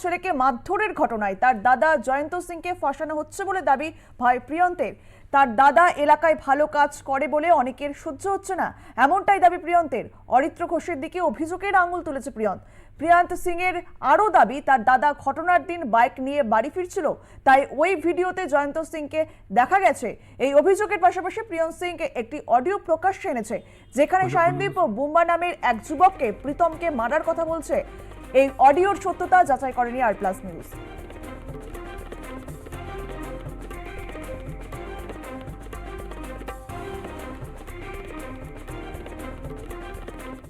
ছেলেকে মারধরের ঘটনায় তার দাদা জয়ন্ত সিংকে ফাঁসানো হচ্ছে বলে দাবি ভাই প্রিয়ন্তের। তার দাদা এলাকায় ভালো কাজ করে বলে অনেকের সহ্য হচ্ছে না। এমনটাই দাবি প্রিয়ন্তের। অরিত্র ঘোষের দিকে অভিযোগের আঙুল তুলেছে প্রিয়ন্ত। প্রিয়ান্ত সিং এর আরও দাবি তার দাদা ঘটনার দিন বাইক নিয়ে বাড়ি ফিরছিল তাই ওই ভিডিওতে জয়ন্ত সিংকে দেখা গেছে। এই অভিযোগের পাশাপাশি প্রিয়ন্ত সিং একটি অডিও প্রকাশ্যে এনেছে যেখানে সায়নদীপ বুম্বা নামের এক যুবককে প্রীতমকে মারার কথা বলছে। এই অডিওর সত্যতা যাচাই করেনি আর প্লাস নিউজ।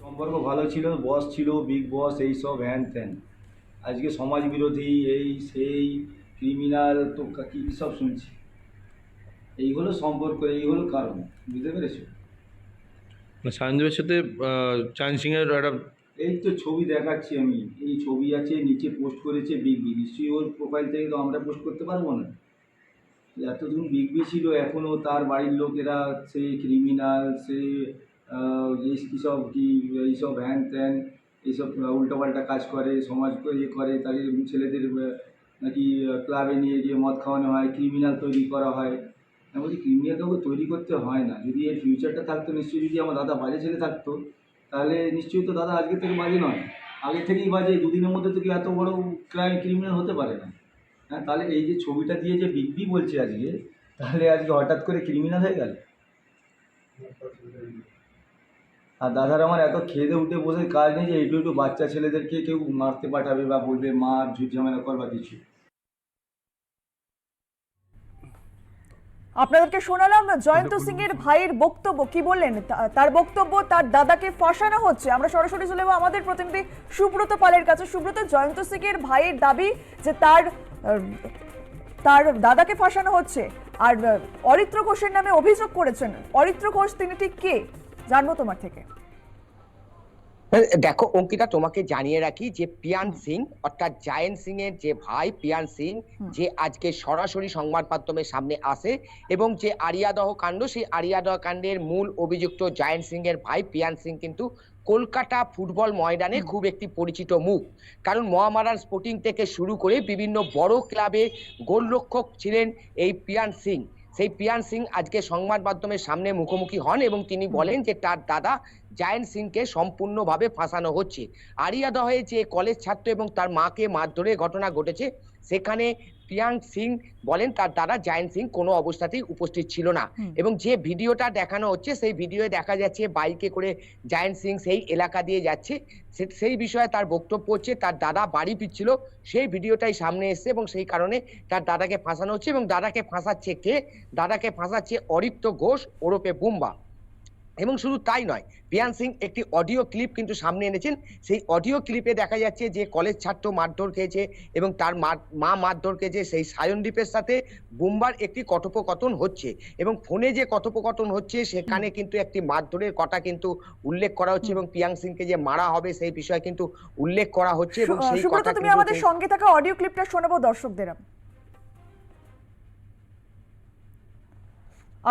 সম্পর্ক ভালো ছিল বস ছিল বিগ বস এই সব হ্যান ত্যান আজকে সমাজ বিরোধী এই সেই ক্রিমিনাল তো কা- কী সব শুনছি। এই হলো সম্পর্ক এই হলো কারণ বুঝতে পেরেছ? সায়নদেবের সাথে চান সিংয়ের একটা এই তো ছবি দেখাচ্ছি আমি। এই ছবি আছে, নিচে পোস্ট করেছে বিগ বি নিশ্চয়ই ওর প্রোফাইল থেকে তো আমরা পোস্ট করতে পারব না? এতদিন বিগ বি ছিল এখনও তার বাড়ির লোকেরা, সে ক্রিমিনাল সে সব কী এইসব হ্যান ত্যান এইসব উল্টোপাল্টা কাজ করে, সমাজ ইয়ে করে, তাকে ছেলেদের নাকি ক্লাবে নিয়ে গিয়ে মদ খাওয়ানো হয় ক্রিমিনাল তৈরি করা হয়। আমি বলছি ক্রিমিনাল কাউকে তৈরি করতে হয় না। যদি এর ফিউচারটা থাকতো, নিশ্চয়ই যদি আমার দাদা বাজে ছেলে থাকতো তাহলে নিশ্চয়ই তো দাদা আজকে থেকে বাজে নয়। আগে থেকেই বাজে, দুদিনের মধ্যে তো কি এত বড় ক্রাইম ক্রিমিনাল হতে পারে না। হ্যাঁ তাহলে এই যে ছবিটা দিয়ে যে বিগ বি বলছে আজকে, তাহলে আজকে হঠাৎ করে ক্রিমিনাল হয়ে গেল? আর দাদার আমার এত খেদে উঠে বসে কাজ নেই যে একটু একটু বাচ্চা ছেলেদেরকে কেউ মারতে পাঠাবে বা বলবে, মার, ঝুট ঝামেলা কর বা কিছু। আপনাদেরকে শোনালাম জয়ন্ত সিং এর ভাইয়ের বক্তব্য কি বললেন? তার বক্তব্য তার দাদাকে ফাঁসানো হচ্ছে। আমরা সরাসরি চলে যাব আমাদের প্রতিনিধি সুব্রত পালের কাছে। সুব্রত জয়ন্ত সিং এর ভাইয়ের দাবি যে তার তার দাদাকে ফাঁসানো হচ্ছে। আর অরিত্র ঘোষের নামে অভিযোগ করেছেন। অরিত্র ঘোষ তিনি ঠিক কে? জানব তোমার থেকে। দেখো অঙ্কিতা তোমাকে জানিয়ে রাখি যে পিয়ান সিং অর্থাৎ জায়েন্ট সিং এর যে ভাই পিয়ান সিং যে আজকে সরাসরি সংবাদ মাধ্যমের সামনে আসে এবং যে আরিয়াদহ কাণ্ড সেই আরিয়াদহ কাণ্ডের মূল অভিযুক্ত জায়েন্ট সিং এর ভাই পিয়ান সিং কিন্তু কলকাতা ফুটবল ময়দানে খুব একটি পরিচিত মুখ। কারণ মহামারান স্পোর্টিং থেকে শুরু করে বিভিন্ন বড় ক্লাবে গোলরক্ষক ছিলেন এই পিয়ান সিং। সেই পিয়ান সিং আজকে সংবাদ মাধ্যমের সামনে মুখোমুখি হন এবং তিনি বলেন যে তার দাদা জায়েন্ট সিংকে সম্পূর্ণভাবে ফাঁসানো হচ্ছে। আরিয়াদহে যে কলেজ ছাত্র এবং তার মাকে মারধরের ঘটনা ঘটেছে। সেখানে প্রিয়াঙ্ক সিং বলেন তার দাদা জায়েন্ট সিং কোনো অবস্থাতেই উপস্থিত ছিল না। এবং যে ভিডিওটা দেখানো হচ্ছে সেই ভিডিওয়ে দেখা যাচ্ছে বাইকে করে জায়েন্ট সিং সেই এলাকা দিয়ে যাচ্ছে। সে- সেই বিষয়ে তার বক্তব্য হচ্ছে তার দাদা বাড়ি ফিরছিল সেই ভিডিওটাই সামনে এসেছে এবং সেই কারণে তার দাদাকে ফাঁসানো হচ্ছে এবং দাদাকে ফাঁসাচ্ছে কে? দাদাকে ফাঁসাচ্ছে অরিত্র ঘোষ ওরফে বুম্বা। এবং শুধু তাই নয় পিয়ান সিং একটি অডিও ক্লিপ কিন্তু সামনে এনেছেন। সেই অডিও ক্লিপে দেখা যাচ্ছে যে কলেজ ছাত্র মারধর খেয়েছে এবং তার মা- মারধর খেয়েছে। সেই সায়নদীপের সাথে বুম্বার একটি কথোপকথন হচ্ছে এবং ফোনে যে কথোপকথন হচ্ছে সেখানে কিন্তু একটি মারধরের কথা কিন্তু উল্লেখ করা হচ্ছে এবং পিয়াং সিংকে যে মারা হবে সেই বিষয়ে কিন্তু উল্লেখ করা হচ্ছে এবং সেই কথা তুমি আমাদের সঙ্গে থাকা অডিও ক্লিপটা শোনাবো দর্শকদের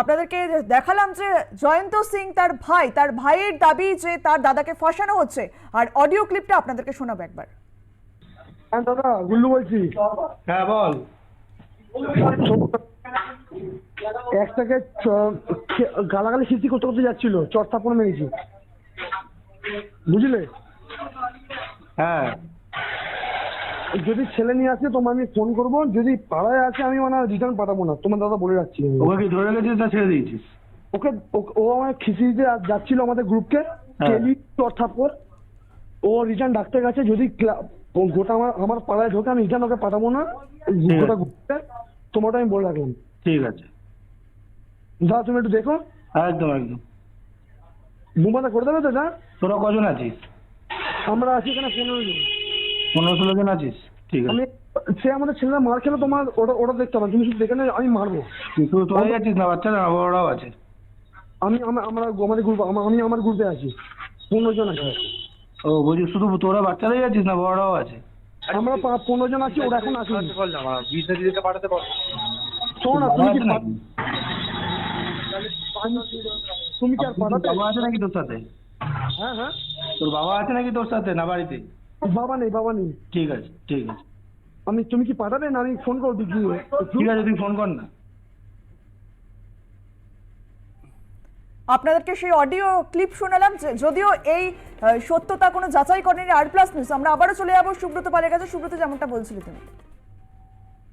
আপনাদেরকে দেখালাম যে জয়ন্ত সিং তার ভাই তার ভাইয়ের দাবি যে তার দাদাকে ফাঁসানো হচ্ছে। আর অডিও ক্লিপটা আপনাদেরকে শোনাবো একবার। হ্যাঁ দাদা গুল্লু বলছি। হ্যাঁ বল। একটাকে গালাগালি সৃষ্টি করতে করতে যাচ্ছিল চট থাপড় মেরেছি। বুঝলে? হ্যাঁ। যদি ছেলে নিয়ে আসে তোমার আমি ফোন করব। যদি পাড়ায় আছে আমি মানে রিটার্ন পাঠাবো না। তোমার দাদা বলে রাখছি। ওকে কি ধরে রেখেছিস না ছেড়ে দিয়েছিস? ওকে ও- আমার খিসি দিতে যাচ্ছিল আমাদের গ্রুপকে হ্যাঁ। কেলি চট ও রিটার্ন ডাকতে গেছে যদি গোটা আমার আমার পাড়ায় ঢোকে আমি রিটার্ন ওকে পাঠাবো না। গোটা। গ্রুপকে তোমারটা আমি বলে রাখলাম। ঠিক আছে। দাদা তুমি একটু দেখো। একদম একদম। বুমাটা করে দেবে তো না তোরা কজন আছিস? আমরা আছি এখানে পনেরো জন। পনেরো ষোলো জন আছিস? ঠিক আমি আছে সে আমাদের ছেলেরা মার খেলে তোমার ওটা ওটা দেখতে হবে। তুমি শুধু দেখে নেবে আমি মারবো। তুই তোরাই আছিস না বাচ্চারা না বড়রাও আছে। আমি আমরা আমাদের গ্রুপ আমি আমার গ্রুপে আছি। পনেরো জন আছে। ও বলছি শুধু তোরা বাচ্চারাই আছিস না বড়রাও আছে? আমরা পনেরো জন আছি ওরা এখন আসেনি। পাঠাতে পারো শোনো না তুমি কি তুমি কি আর পাঠাতে বাবা আছে নাকি তোর সাথে? হ্যাঁ হ্যাঁ। তোর বাবা আছে নাকি তোর সাথে না বাড়িতে? বাবা নেই বাবা নেই ঠিক আছে ঠিক আছে। আমি তুমি কি পাঠাবে না? আমি ফোন করব গিয়ে ঠিক আছে তুমি ফোন কর না। আপনাদেরকে সেই অডিও ক্লিপ শোনালাম যে- যদিও এই সত্যতা কোনো যাচাই করেনি আর প্লাস নিউজ আমরা আবারও চলে যাব সুব্রত পালের কাছে। সুব্রত যেমনটা বলছিলে তুমি।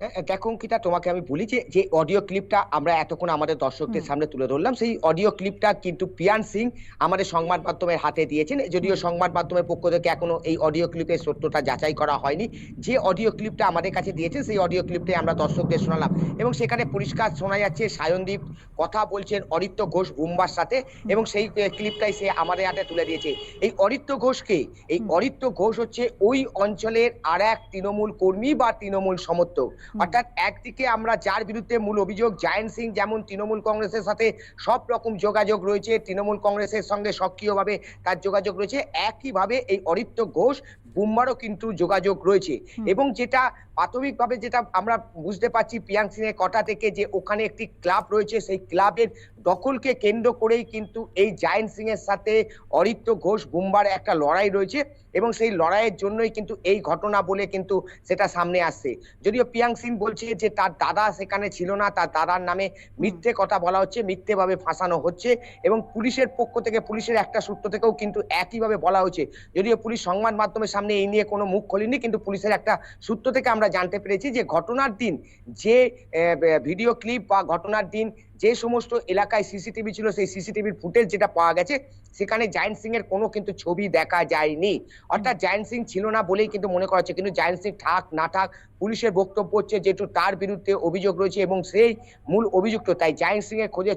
দেখো অঙ্কিতা তোমাকে আমি বলি যে যে অডিও ক্লিপটা আমরা এতক্ষণ আমাদের দর্শকদের সামনে তুলে ধরলাম সেই অডিও ক্লিপটা কিন্তু পিয়ান সিং আমাদের সংবাদ মাধ্যমের হাতে দিয়েছেন। যদিও সংবাদ মাধ্যমের পক্ষ থেকে এখনও এই অডিও ক্লিপের সত্যতা যাচাই করা হয়নি। যে অডিও ক্লিপটা আমাদের কাছে দিয়েছেন সেই অডিও ক্লিপটাই আমরা দর্শকদের শোনালাম। এবং সেখানে পরিষ্কার শোনা যাচ্ছে সায়নদীপ কথা বলছেন অরিত্য ঘোষ বুম্বার সাথে এবং সেই ক্লিপটাই সে আমাদের হাতে তুলে দিয়েছে। এই অরিত্য ঘোষকে এই অরিত্য ঘোষ হচ্ছে ওই অঞ্চলের আর এক তৃণমূল কর্মী বা তৃণমূল সমর্থক। অর্থাৎ একদিকে আমরা যার বিরুদ্ধে মূল অভিযোগ জায়েন্ট সিং যেমন তৃণমূল কংগ্রেসের সাথে সব রকম যোগাযোগ রয়েছে, তৃণমূল কংগ্রেসের সঙ্গে সক্রিয়ভাবে তার যোগাযোগ রয়েছে, একইভাবে এই অরিত্য ঘোষ বুম্বারও কিন্তু যোগাযোগ রয়েছে। এবং যেটা প্রাথমিকভাবে যেটা আমরা বুঝতে পারছি পিয়াং সিং এর কথা থেকে যে ওখানে একটি ক্লাব রয়েছে সেই ক্লাবের দখলকে কেন্দ্র করেই কিন্তু এই জায়েন্ট সিং এর সাথে অরিত্য ঘোষ বুম্বার একটা লড়াই রয়েছে এবং সেই লড়াইয়ের জন্যই কিন্তু এই ঘটনা বলে কিন্তু সেটা সামনে আসছে। যদিও পিয়াং সিং বলছে যে তার দাদা সেখানে ছিল না তার দাদার নামে মিথ্যে কথা বলা হচ্ছে মিথ্যেভাবে ফাঁসানো হচ্ছে এবং পুলিশের পক্ষ থেকে পুলিশের একটা সূত্র থেকেও কিন্তু একইভাবে বলা হচ্ছে যদিও পুলিশ সংবাদ মাধ্যমের সামনে এই নিয়ে কোনো মুখ খোলেনি কিন্তু পুলিশের একটা সূত্র থেকে আমরা জানতে পেরেছি যে ঘটনার দিন যে ভিডিও ক্লিপ বা ঘটনার দিন যে সমস্ত এলাকায় সিসিটিভি ছিল, সেই সিসিটিভির ফুটেজ যেটা পাওয়া গেছে, সেখানে জায়েন্ট সিং এর কোনো কিন্তু ছবি দেখা যায়নি। অর্থাৎ জায়েন্ট সিং ছিল না বলেই কিন্তু মনে করা হচ্ছে, কিন্তু জায়েন্ট সিং থাক, না থাক, পুলিশের বক্তব্য হচ্ছে যেহেতু তার বিরুদ্ধে অভিযোগ রয়েছে এবং সেই মূল অভিযুক্ত, তাই জায়েন্ট সিং এর খোঁজে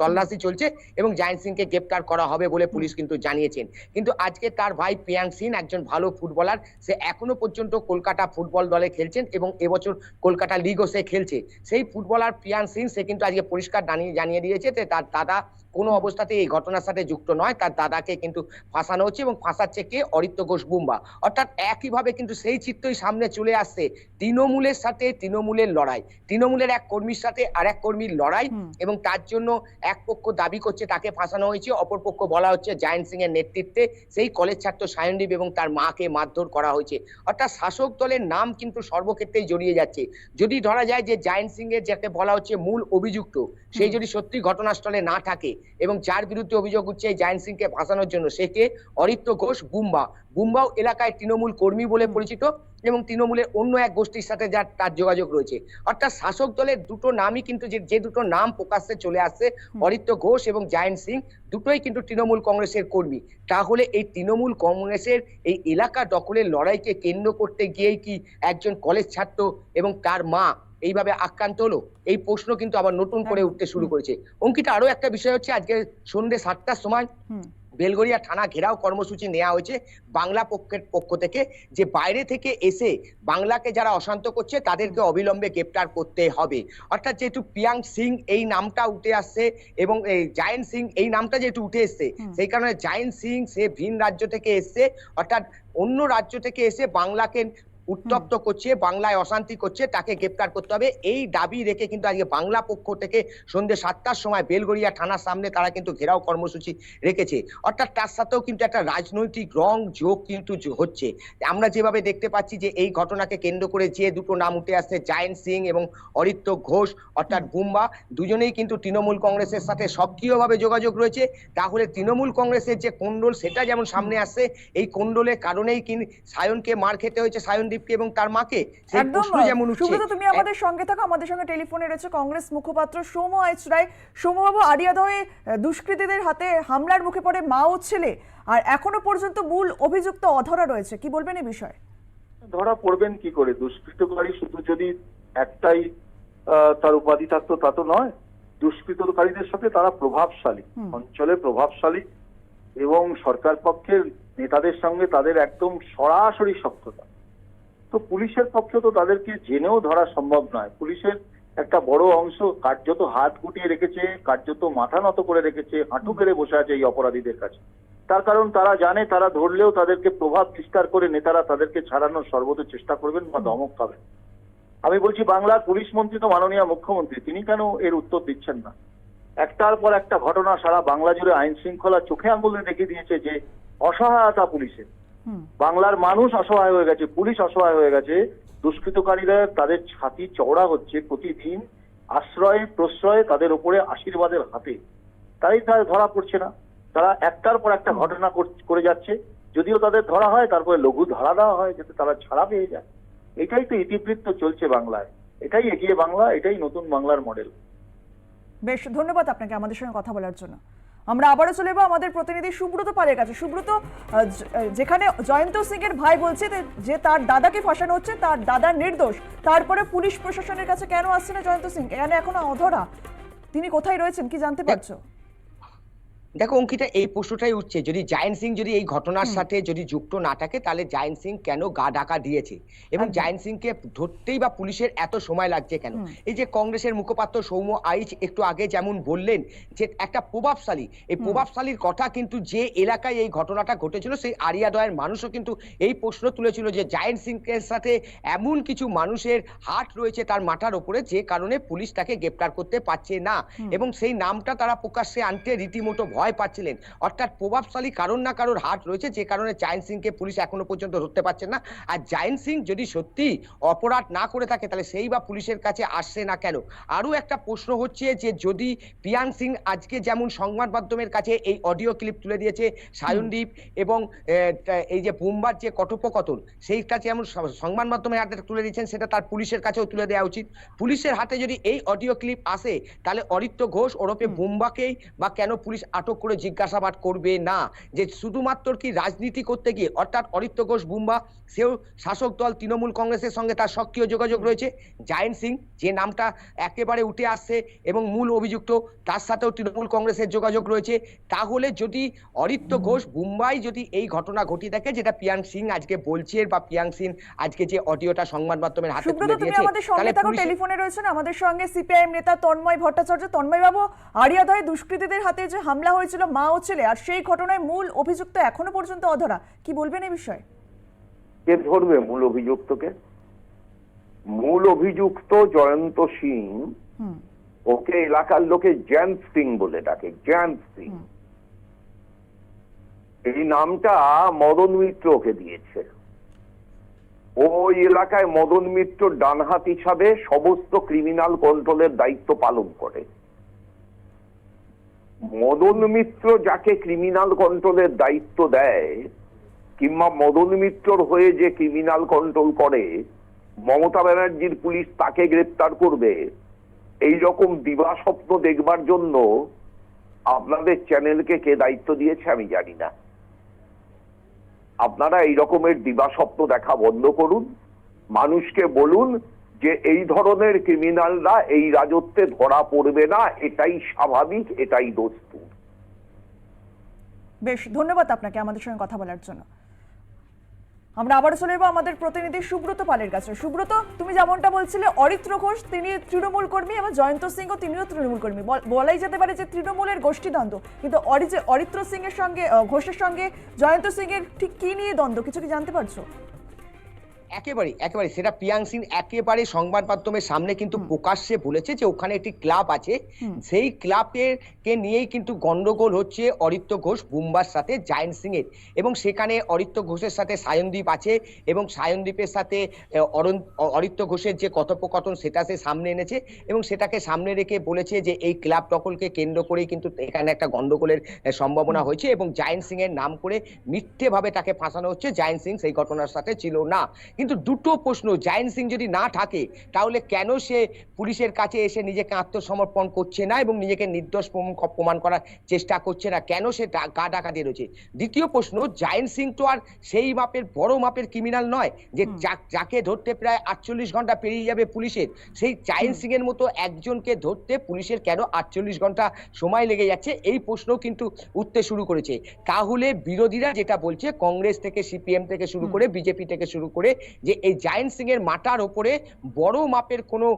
তল্লাশি চলছে এবং জায়েন্ট সিংকে গ্রেপ্তার করা হবে বলে পুলিশ কিন্তু জানিয়েছেন। কিন্তু আজকে তার ভাই পিয়াং সিং, একজন ভালো ফুটবলার, সে এখনও পর্যন্ত কলকাতা ফুটবল দলে খেলছেন এবং এবছর কলকাতা লিগও সে খেলছে। সেই ফুটবলার পিয়াং সিং, সে কিন্তু আজকে পরিষ্কার জানিয়ে জানিয়ে দিয়েছে তার দাদা কোনো অবস্থাতে এই ঘটনার সাথে যুক্ত নয়। তার দাদাকে কিন্তু ফাঁসানো হচ্ছে এবং ফাঁসাচ্ছে কে? অরিত্য ঘোষ বুম্বা। অর্থাৎ একইভাবে কিন্তু সেই চিত্রই সামনে চলে আসছে তৃণমূলের সাথে তৃণমূলের লড়াই। তৃণমূলের এক কর্মীর সাথে আর এক কর্মীর লড়াই এবং তার জন্য এক পক্ষ দাবি করছে তাকে ফাঁসানো হয়েছে অপর পক্ষ বলা হচ্ছে জায়েন্ট সিং এর নেতৃত্বে সেই কলেজ ছাত্র সায়নদীপ এবং তার মাকে মারধর করা হয়েছে। অর্থাৎ শাসক দলের নাম কিন্তু সর্বক্ষেত্রেই জড়িয়ে যাচ্ছে। যদি ধরা যায় যে জায়েন্ট সিং এর যাকে বলা হচ্ছে মূল অভিযুক্ত সেই যদি সত্যি ঘটনাস্থলে না থাকে এবং যার বিরুদ্ধে অভিযোগ উঠছে এই সিংকে ফাঁসানোর জন্য সে কে? অরিত্য ঘোষ বুম্বা বুম্বাও এলাকায় তৃণমূল কর্মী বলে পরিচিত এবং তৃণমূলের অন্য এক গোষ্ঠীর সাথে যার তার যোগাযোগ রয়েছে। অর্থাৎ শাসক দলের দুটো নামই কিন্তু যে যে দুটো নাম প্রকাশ্যে চলে আসছে অরিত্য ঘোষ এবং জায়েন্ট সিং দুটোই কিন্তু তৃণমূল কংগ্রেসের কর্মী। তাহলে এই তৃণমূল কংগ্রেসের এই এলাকা দখলের লড়াইকে কেন্দ্র করতে গিয়েই কি একজন কলেজ ছাত্র এবং তার মা এইভাবে আক্রান্ত হলো এই প্রশ্ন কিন্তু আবার নতুন করে উঠতে শুরু করেছে। অঙ্কিতা আরও একটা বিষয় হচ্ছে আজকে সন্ধ্যে সাতটার সময় বেলগড়িয়া থানা ঘেরাও কর্মসূচি নেওয়া হয়েছে বাংলা পক্ষের পক্ষ থেকে যে বাইরে থেকে এসে বাংলাকে যারা অশান্ত করছে তাদেরকে অবিলম্বে গ্রেপ্তার করতে হবে। অর্থাৎ যেহেতু পিয়াং সিং এই নামটা উঠে আসছে এবং এই জায়েন্ট সিং এই নামটা যেহেতু উঠে এসছে সেই কারণে জায়েন্ট সিং সে ভিন রাজ্য থেকে এসছে অর্থাৎ অন্য রাজ্য থেকে এসে বাংলাকে উত্তপ্ত করছে বাংলায় অশান্তি করছে তাকে গ্রেপ্তার করতে হবে। এই দাবি রেখে কিন্তু আজকে বাংলা পক্ষ থেকে সন্ধ্যে সাতটার সময় বেলগড়িয়া থানার সামনে তারা কিন্তু ঘেরাও কর্মসূচি রেখেছে। অর্থাৎ তার সাথেও কিন্তু একটা রাজনৈতিক রং যোগ কিন্তু হচ্ছে। আমরা যেভাবে দেখতে পাচ্ছি যে এই ঘটনাকে কেন্দ্র করে যে দুটো নাম উঠে আসছে জায়েন্ট সিং এবং অরিত্য ঘোষ অর্থাৎ বুম্বা দুজনেই কিন্তু তৃণমূল কংগ্রেসের সাথে সক্রিয়ভাবে যোগাযোগ রয়েছে। তাহলে তৃণমূল কংগ্রেসের যে কোন্দল সেটা যেমন সামনে আসছে এই কোন্দলের কারণেই কিন্তু সায়নকে মার খেতে হয়েছে সায়নদীপকে এবং তার মাকে প্রশ্ন যেমন উঠছে। তুমি আমাদের সঙ্গে থাকো আমাদের সঙ্গে টেলিফোনে রয়েছে কংগ্রেস মুখপাত্র সৌম আইচ রায়। সৌমবাবু আরিয়াদহে দুষ্কৃতীদের হাতে হামলার মুখে পড়ে মা ও ছেলে আর এখনও পর্যন্ত মূল অভিযুক্ত অধরা রয়েছে। কি বলবেন এই বিষয়ে? ধরা পড়বেন কি করে? দুষ্কৃতকারী শুধু যদি একটাই আহ, তার উপাধি থাকতো তা তো নয়। দুষ্কৃতকারীদের সাথে তারা প্রভাবশালী অঞ্চলে প্রভাবশালী এবং সরকার পক্ষের নেতাদের সঙ্গে তাদের একদম সরাসরি সক্ষতা তো পুলিশের পক্ষে তো তাদেরকে জেনেও ধরা সম্ভব নয়। পুলিশের একটা বড় অংশ কার্যত হাত গুটিয়ে রেখেছে, কার্যত মাথা নত করে রেখেছে, হাঁটু গেড়ে বসে আছে এই অপরাধীদের কাছে। তার কারণ তারা জানে, তারা ধরলেও তাদেরকে প্রভাব বিস্তার করে নেতারা তাদেরকে ছাড়ানোর সর্বত চেষ্টা করবেন বা দমক পাবেন। আমি বলছি, বাংলার পুলিশ মন্ত্রী তো মাননীয় মুখ্যমন্ত্রী, তিনি কেন এর উত্তর দিচ্ছেন না? একটার পর একটা ঘটনা সারা বাংলা জুড়ে আইন শৃঙ্খলা চোখে আঙুলে দেখে দিয়েছে যে অসহায়তা পুলিশের। বাংলার মানুষ অসহায় হয়ে গেছে পুলিশ অসহায় হয়ে গেছে দুষ্কৃতকারীরা তাদের ছাতি চওড়া হচ্ছে প্রতিদিন আশ্রয় প্রশ্রয় তাদের উপরে আশীর্বাদের হাতে। তাই তারা ধরা পড়ছে না। তারা একটার পর একটা ঘটনা করে যাচ্ছে। যদিও তাদের ধরা হয় তারপরে লঘু ধরা দেওয়া হয় যাতে তারা ছাড়া পেয়ে যায়। এটাই তো ইতিবৃত্ত চলছে বাংলায়। এটাই এগিয়ে বাংলা এটাই নতুন বাংলার মডেল। বেশ ধন্যবাদ আপনাকে আমাদের সঙ্গে কথা বলার জন্য। আমরা আবারও চলে যাব আমাদের প্রতিনিধি সুব্রত পালের কাছে। সুব্রত যেখানে জয়ন্ত সিং এর ভাই বলছে যে- তার দাদাকে ফাঁসানো হচ্ছে তার দাদার নির্দোষ। তারপরে পুলিশ প্রশাসনের কাছে কেন আসছে না জয়ন্ত সিং? কেন এখনও অধরা? তিনি কোথায় রয়েছেন কি জানতে পারছ? দেখো অঙ্কিতা এই প্রশ্নটাই উঠছে যদি জায়েন্ট সিং যদি এই ঘটনার সাথে যদি যুক্ত না থাকে তাহলে জায়েন্ট সিং কেন গা ডাকা দিয়েছে? এবং। জায়েন্ট সিংকে ধরতেই বা পুলিশের এত সময় লাগছে কেন? এই যে কংগ্রেসের মুখপাত্র সৌম্য আইচ একটু আগে যেমন বললেন যে একটা প্রভাবশালী এই প্রভাবশালীর কথা কিন্তু যে এলাকায় এই ঘটনাটা ঘটেছিল সেই আরিয়াদয়ের মানুষও কিন্তু এই প্রশ্ন তুলেছিল যে জায়েন্ট সিংয়ের সাথে এমন কিছু মানুষের হাত রয়েছে তার মাথার ওপরে যে কারণে পুলিশ তাকে গ্রেপ্তার করতে পারছে না। এবং সেই নামটা তারা প্রকাশ্যে আনতে রীতিমতো ভয় পাচ্ছিলেন। অর্থাৎ প্রভাবশালী কারণ না কারোর হাত রয়েছে যে কারণে জায়েন্ট সিংকে পুলিশ এখনও পর্যন্ত ধরতে পারছে না। আর জায়েন্ট সিং যদি সত্যি অপরাধ না করে থাকে তাহলে সেই বা পুলিশের কাছে আসছে না কেন? আরও একটা প্রশ্ন হচ্ছে যে যদি পিয়ান সিং আজকে যেমন সংবাদ মাধ্যমের কাছে এই অডিও ক্লিপ তুলে দিয়েছে সায়নদীপ এবং এই যে বুম্বার যে কথোপকথন সেইটা যেমন সংবাদ মাধ্যমের হাতে তুলে দিয়েছেন সেটা তার পুলিশের কাছেও তুলে দেওয়া উচিত। পুলিশের হাতে যদি এই অডিও ক্লিপ আসে তাহলে অরিত্য ঘোষ ওরফে বুম্বাকেই বা কেন পুলিশ আটক করে জিজ্ঞাসাবাদ করবে না। যে শুধুমাত্র কি রাজনীতি করতে গিয়ে অর্থাৎ অরিত্য ঘোষ বুম্বা সেও শাসক দল তৃণমূল কংগ্রেসের সঙ্গে তার সক্রিয় যোগাযোগ রয়েছে। জায়েন্ট সিং যে নামটা একেবারে উঠে আসছে এবং মূল অভিযুক্ত তার সাথেও তৃণমূল কংগ্রেসের যোগাযোগ রয়েছে। তাহলে যদি অরিত্য ঘোষ মুম্বাই যদি এই ঘটনা ঘটিয়ে থাকে যেটা পিয়াং সিং আজকে বলছে বা পিয়াং সিং আজকে যে অডিওটা সংবাদ মাধ্যমের হাতে তুলে দিয়েছে তাহলে টেলিফোনে রয়েছেন আমাদের সঙ্গে সিপিআইএম নেতা তন্ময় ভট্টাচার্য। তন্ময় বাবু আরিয়াদয় দুষ্কৃতীদের হাতে যে হামলা হয়েছিল মা ও ছেলে আর সেই ঘটনায় মূল অভিযুক্ত এখনও পর্যন্ত অধরা। কি বলবেন এই বিষয়ে? কে ধরবে মূল অভিযুক্তকে? মূল অভিযুক্ত জয়ন্ত সিং। ওকে এলাকার লোকে জ্যান্ত সিং বলে ডাকে জ্যান্ত সিং। এই নামটা মদন মিত্র ওকে দিয়েছে। ওই এলাকায় মদন মিত্র ডানহাত হিসাবে সমস্ত ক্রিমিনাল কন্ট্রোলের দায়িত্ব পালন করে। মদন মিত্র যাকে ক্রিমিনাল কন্ট্রোলের দায়িত্ব দেয়, কিংবা মদন মিত্রর হয়ে যে ক্রিমিনাল কন্ট্রোল করে, মমতা ব্যানার্জির পুলিশ তাকে গ্রেপ্তার করবে, এই রকম দিবা স্বপ্ন দেখবার জন্য আপনাদের চ্যানেলকে কে দায়িত্ব দিয়েছে আমি জানি না। আপনারা এই রকমের দিবা স্বপ্ন দেখা বন্ধ করুন, মানুষকে বলুন যে এই ধরনের ক্রিমিনালরা এই রাজত্বে ধরা পড়বে না, এটাই স্বাভাবিক, এটাই দস্তুর বেশ, ধন্যবাদ আপনাকে আমাদের সঙ্গে কথা বলার জন্য। আমরা আবার চলে যাব আমাদের প্রতিনিধি সুব্রত পালের কাছে। সুব্রত, তুমি যেমনটা বলছিলে, অরিত্র ঘোষ, তিনি তৃণমূল কর্মী এবং জয়ন্ত সিংও তিনিও তৃণমূল কর্মী। বলাই যেতে পারে যে তৃণমূলের গোষ্ঠীদ্বন্দ্ব, কিন্তু অরিজে অরিত্র সিং এর সঙ্গে ঘোষের সঙ্গে জয়ন্ত সিং এর ঠিক কি নিয়ে দ্বন্দ্ব, কিছু কি জানতে পারছ? একেবারে একেবারে সেটা পিয়াং সিং একেবারে সংবাদ মাধ্যমের সামনে কিন্তু প্রকাশ্যে বলেছে যে ওখানে একটি ক্লাব আছে। সেই ক্লাবের কে নিয়েই কিন্তু গন্ডগোল হচ্ছে অরিত্য ঘোষ বুম্বার সাথে জায়েন্ট সিং এর। এবং সেখানে অরিত্য ঘোষের সাথে সায়নদীপ আছে এবং সায়নদীপের সাথে অরিত্য ঘোষের যে কথোপকথন সেটা সে সামনে এনেছে এবং সেটাকে সামনে রেখে বলেছে যে এই ক্লাব দখলকে কেন্দ্র করেই কিন্তু এখানে একটা গন্ডগোলের সম্ভাবনা হয়েছে এবং জায়েন্ট সিং এর নাম করে মিথ্যেভাবে তাকে ফাঁসানো হচ্ছে। জায়েন্ট সিং সেই ঘটনার সাথে ছিল না। কিন্তু দুটো প্রশ্ন জায়েন্ট সিং যদি না থাকে তাহলে কেন সে পুলিশের কাছে এসে নিজেকে আত্মসমর্পণ করছে না এবং নিজেকে নির্দোষ প্রমাণ করার চেষ্টা করছে না? কেন সে গা ডাকা দিয়ে রয়েছে? দ্বিতীয় প্রশ্ন জায়েন্ট সিং তো আর সেই মাপের বড় মাপের ক্রিমিনাল নয় যে যাকে ধরতে প্রায় আটচল্লিশ ঘণ্টা পেরিয়ে যাবে পুলিশের। সেই জায়েন্ট সিং এর মতো একজনকে ধরতে পুলিশের কেন আটচল্লিশ ঘণ্টা সময় লেগে যাচ্ছে? এই প্রশ্ন কিন্তু উঠতে শুরু করেছে। তাহলে বিরোধীরা যেটা বলছে কংগ্রেস থেকে সিপিএম থেকে শুরু করে বিজেপি থেকে শুরু করে যে এই জায়েন্ট সিং এর মাটার ওপরে বড় মাপের কোনো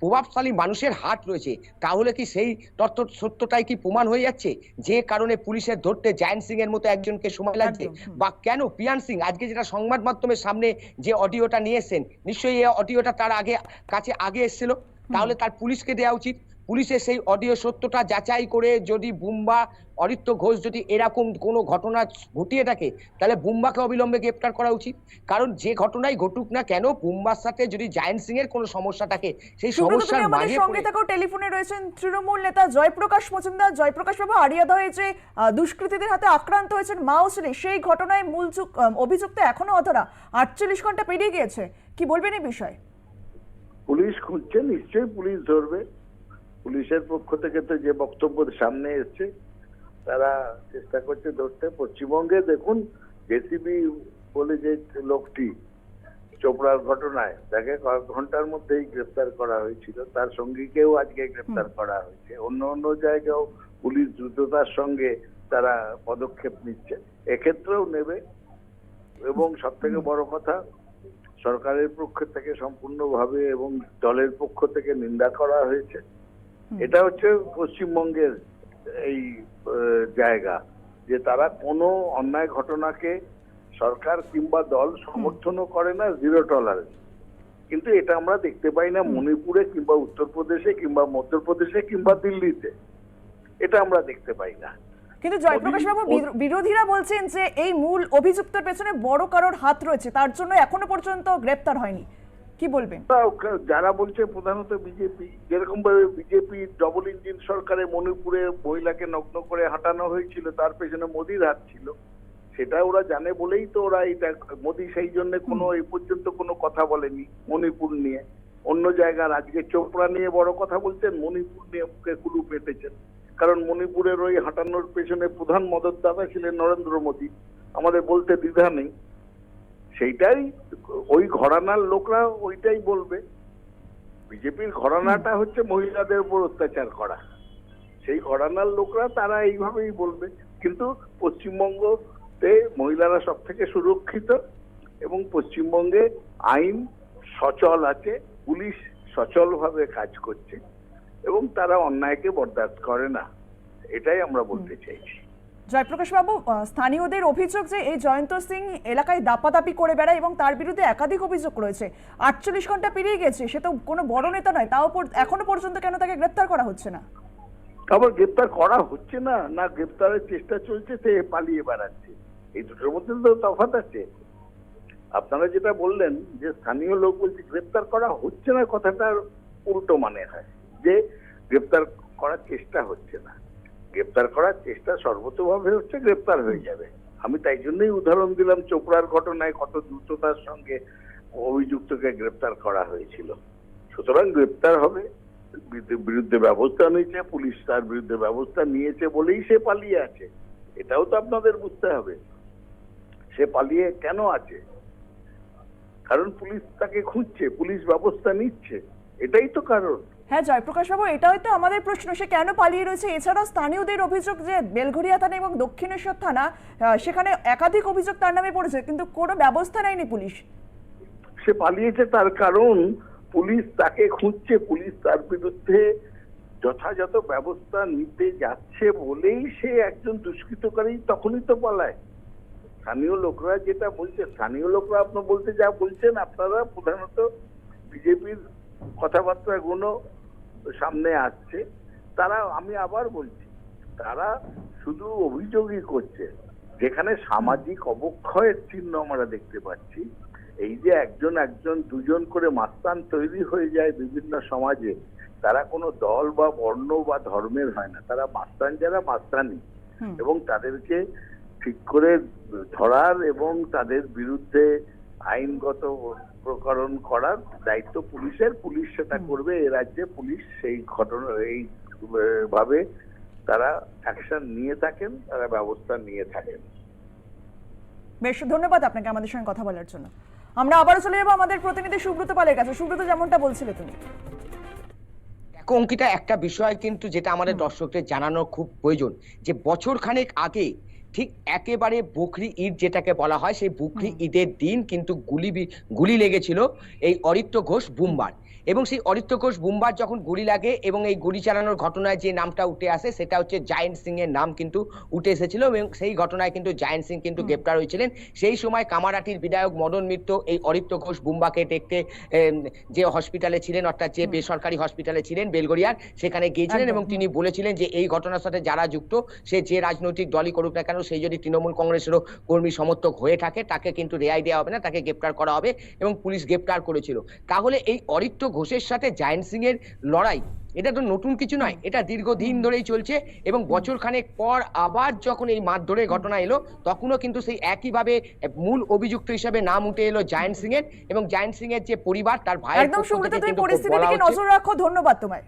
প্রভাবশালী মানুষের হাত রয়েছে তাহলে কি সেই তথ্য সত্যটাই কি প্রমাণ হয়ে যাচ্ছে? যে কারণে পুলিশের ধরতে জায়েন্ট সিং এর মতো একজনকে সময় লাগছে? বা কেন পিয়ান সিং? আজকে যেটা সংবাদ মাধ্যমের সামনে যে অডিওটা নিয়ে এসেছেন নিশ্চয়ই এই অডিওটা তার আগে কাছে আগে এসেছিল। তাহলে তার পুলিশকে দেওয়া উচিত। পুলিশের সেই অডিও সত্যটা যাচাই করে যদি বুম্বা অরিত্য ঘোষ যদি এরকম কোনো ঘটনা ঘটিয়ে থাকে তাহলে বুম্বাকে অবিলম্বে গ্রেপ্তার করা উচিত। কারণ যে ঘটনাই ঘটুক না কেন বুম্বার সাথে যদি জায়েন্ট সিং এর কোনো সমস্যা থাকে সেই সমস্যার মাঝে সঙ্গে পড়ে- থাকো টেলিফোনে রয়েছেন তৃণমূল নেতা জয়প্রকাশ মজুমদার। জয়প্রকাশ বাবু আরিয়াদহে যে আহ, দুষ্কৃতীদের হাতে আক্রান্ত হয়েছেন মা ও ছেলে সেই ঘটনায় মূল যুক- অভিযুক্ত এখনও অধরা। আটচল্লিশ ঘণ্টা পেরিয়ে গিয়েছে। কি বলবেন এই বিষয়ে? পুলিশ খুঁজছে নিশ্চয়ই পুলিশ ধরবে। পুলিশের পক্ষ থেকে তো যে বক্তব্য সামনে এসছে তারা চেষ্টা করছে ধরতে। পশ্চিমবঙ্গে দেখুন জেসিবি বলে যে লোকটি চোপড়ার ঘটনায় তাকে কয়েক ঘণ্টার মধ্যেই গ্রেপ্তার করা হয়েছিল। তার সঙ্গীকেও আজকে গ্রেপ্তার করা হয়েছে। অন্য অন্য জায়গাও পুলিশ দ্রুততার সঙ্গে তারা পদক্ষেপ নিচ্ছে। এক্ষেত্রেও নেবে। এবং সব থেকে বড় কথা সরকারের পক্ষ থেকে সম্পূর্ণভাবে এবং দলের পক্ষ থেকে নিন্দা করা হয়েছে। এটা হচ্ছে পশ্চিমবঙ্গের এই জায়গা যে তারা কোনো অন্যায় ঘটনাকে সরকার কিংবা দল সমর্থনও করে না জিরো টলারেন্স কিন্তু এটা আমরা দেখতে পাই না মণিপুরে কিংবা উত্তরপ্রদেশে কিংবা মধ্যপ্রদেশে কিংবা দিল্লিতে। এটা আমরা দেখতে পাই না। কিন্তু জয়প্রকাশ বাবু বিরোধীরা বলছেন যে এই মূল অভিযুক্তের পেছনে বড় কারোর হাত রয়েছে তার জন্য এখনও পর্যন্ত গ্রেপ্তার হয়নি। কি বলবেন? যারা বলছে প্রধানত বিজেপি যেরকম ভাবে বিজেপি ডবল ইঞ্জিন সরকারে মণিপুরে মহিলাকে নগ্ন করে হাঁটানো হয়েছিল তার পেছনে মোদির হাত ছিল সেটা ওরা জানে বলেই তো ওরা এটা মোদি সেই জন্য কোনো এই পর্যন্ত কোনো কথা বলেনি মণিপুর নিয়ে। অন্য জায়গার আজকে চোপড়া নিয়ে বড় কথা বলছেন মণিপুর নিয়ে মুখে কুলু পেটেছেন। কারণ মণিপুরের ওই হাঁটানোর পেছনে প্রধান মদতদাতা ছিলেন নরেন্দ্র মোদী। আমাদের বলতে দ্বিধা নেই। সেইটাই ওই ঘরানার লোকরা ওইটাই বলবে। বিজেপির ঘরানাটা হচ্ছে মহিলাদের উপর অত্যাচার করা। সেই ঘরানার লোকরা তারা এইভাবেই বলবে। কিন্তু পশ্চিমবঙ্গতে মহিলারা সব থেকে সুরক্ষিত এবং পশ্চিমবঙ্গে আইন সচল আছে পুলিশ সচলভাবে কাজ করছে এবং তারা অন্যায়কে বরদাস্ত করে না। এটাই আমরা বলতে চাইছি। জয়প্রকাশ বাবু স্থানীয়দের অভিযোগ যে এই জয়ন্ত সিং এলাকায় দাপাদাপি করে বেড়ায় এবং তার বিরুদ্ধে একাধিক অভিযোগ রয়েছে। আটচল্লিশ ঘণ্টা পেরিয়ে গেছে, সে তো কোনো বড় নেতা নয়, তাও এখনও পর্যন্ত কেন তাকে গ্রেপ্তার করা হচ্ছে না? আবার গ্রেপ্তার করা হচ্ছে না না গ্রেপ্তারের চেষ্টা চলছে, সে পালিয়ে বেড়াচ্ছে। এই দুটোর মধ্যে তো তফাৎ আছে। আপনারা যেটা বললেন যে স্থানীয় লোক বলছে গ্রেপ্তার করা হচ্ছে না, কথাটার উল্টো মানে হয়। যে গ্রেপ্তার করার চেষ্টা হচ্ছে না। গ্রেপ্তার করার চেষ্টা সর্বতভাবে হচ্ছে গ্রেপ্তার হয়ে যাবে। আমি তাই জন্যই উদাহরণ দিলাম, চোপড়ার ঘটনায় কত দ্রুততার সঙ্গে অভিযুক্তকে গ্রেপ্তার করা হয়েছিল। সুতরাং গ্রেপ্তার হবে, বিরুদ্ধে- ব্যবস্থা নিয়েছে, পুলিশ তার বিরুদ্ধে ব্যবস্থা নিয়েছে বলেই সে পালিয়ে আছে। এটাও তো আপনাদের বুঝতে হবে। সে পালিয়ে কেন আছে? কারণ পুলিশ তাকে খুঁজছে, পুলিশ ব্যবস্থা নিচ্ছে। এটাই তো কারণ। হ্যাঁ জয়প্রকাশ বাবু এটা হয়তো আমাদের প্রশ্ন। সে কেন পালিয়ে রয়েছে? এছাড়াও স্থানীয়দের অভিযোগ যে বেলঘরিয়া থানা এবং দক্ষিণেশ্বর থানা সেখানে একাধিক অভিযোগ তার নামে পড়েছে, কিন্তু কোনো ব্যবস্থা নেয়নি পুলিশ। সে পালিয়েছে তার কারণ পুলিশ তাকে খুঁজছে। পুলিশ তার বিরুদ্ধে যথাযথ ব্যবস্থা নিতে যাচ্ছে বলেই সে একজন দুষ্কৃতকারী তখনই তো পালায়। স্থানীয় লোকরা যেটা বলছে, স্থানীয় লোকরা আপনার বলতে যা বলছেন, আপনারা প্রধানত বিজেপির কথাবার্তাগুলো সামনে আসছে। তারা আমি আবার বলছি তারা শুধু অভিযোগই করছে। যেখানে সামাজিক অবক্ষয়ের চিহ্ন আমরা দেখতে পাচ্ছি এই যে একজন একজন দুজন করে মাস্তান তৈরি হয়ে যায় বিভিন্ন সমাজে তারা কোনো দল বা বর্ণ বা ধর্মের হয় না। তারা মাস্তান যারা মাস্তানি। এবং তাদেরকে ঠিক করে ধরার এবং তাদের বিরুদ্ধে আইনগত প্রকরণ করার দায়িত্ব পুলিশের। পুলিশ সেটা করবে এ রাজ্যে। পুলিশ সেই ঘটনা এই ভাবে তারা অ্যাকশন নিয়ে থাকেন তারা ব্যবস্থা নিয়ে থাকেন। বেশ ধন্যবাদ আপনাকে আমাদের সঙ্গে কথা বলার জন্য। আমরা আবারও চলে যাব আমাদের প্রতিনিধি সুব্রত পালের কাছে। সুব্রত যেমনটা বলছিলে তুমি। অঙ্কিতা একটা বিষয় কিন্তু যেটা আমাদের দর্শকদের জানানো খুব প্রয়োজন যে বছর খানেক আগে ঠিক একেবারে বকরি ঈদ যেটাকে বলা হয় সেই বকরি ঈদের দিন কিন্তু গুলি গুলি লেগেছিল এই অরিত্য ঘোষ বুম্বার। এবং সেই অরিত্র ঘোষ বুম্বার যখন গুলি লাগে এবং এই গুলি চালানোর ঘটনায় যে নামটা উঠে আসে সেটা হচ্ছে জায়েন্ট সিং এর নাম কিন্তু উঠে এসেছিল এবং সেই ঘটনায় কিন্তু জায়েন্ট সিং কিন্তু গ্রেপ্তার হয়েছিলেন। সেই সময় কামারাটির বিধায়ক মদন মিত্র এই অরিত্র ঘোষ বুম্বাকে দেখতে যে হসপিটালে ছিলেন অর্থাৎ যে বেসরকারি হসপিটালে ছিলেন বেলগড়িয়ার সেখানে গিয়েছিলেন এবং তিনি বলেছিলেন যে এই ঘটনার সাথে যারা যুক্ত সে যে রাজনৈতিক দলই করুক না কেন সেই যদি তৃণমূল কংগ্রেসেরও কর্মী সমর্থক হয়ে থাকে তাকে কিন্তু রেহাই দেওয়া হবে না তাকে গ্রেপ্তার করা হবে এবং পুলিশ গ্রেপ্তার করেছিল। তাহলে এই অরিত্র ঘোষের সাথে জায়েন্ট সিং এর লড়াই। এটা তো নতুন কিছু নয় এটা দীর্ঘদিন ধরেই চলছে এবং বছর খানেক পর আবার যখন এই মারধরের ঘটনা এলো তখনও কিন্তু সেই একইভাবে মূল অভিযুক্ত হিসেবে নাম উঠে এলো জায়েন্ট সিং এর এবং জায়েন্ট সিং এর যে পরিবার তার ভাইয়ের একদম সুব্রত তুমি পরিস্থিতির দিকে নজর রাখো ধন্যবাদ তোমায়।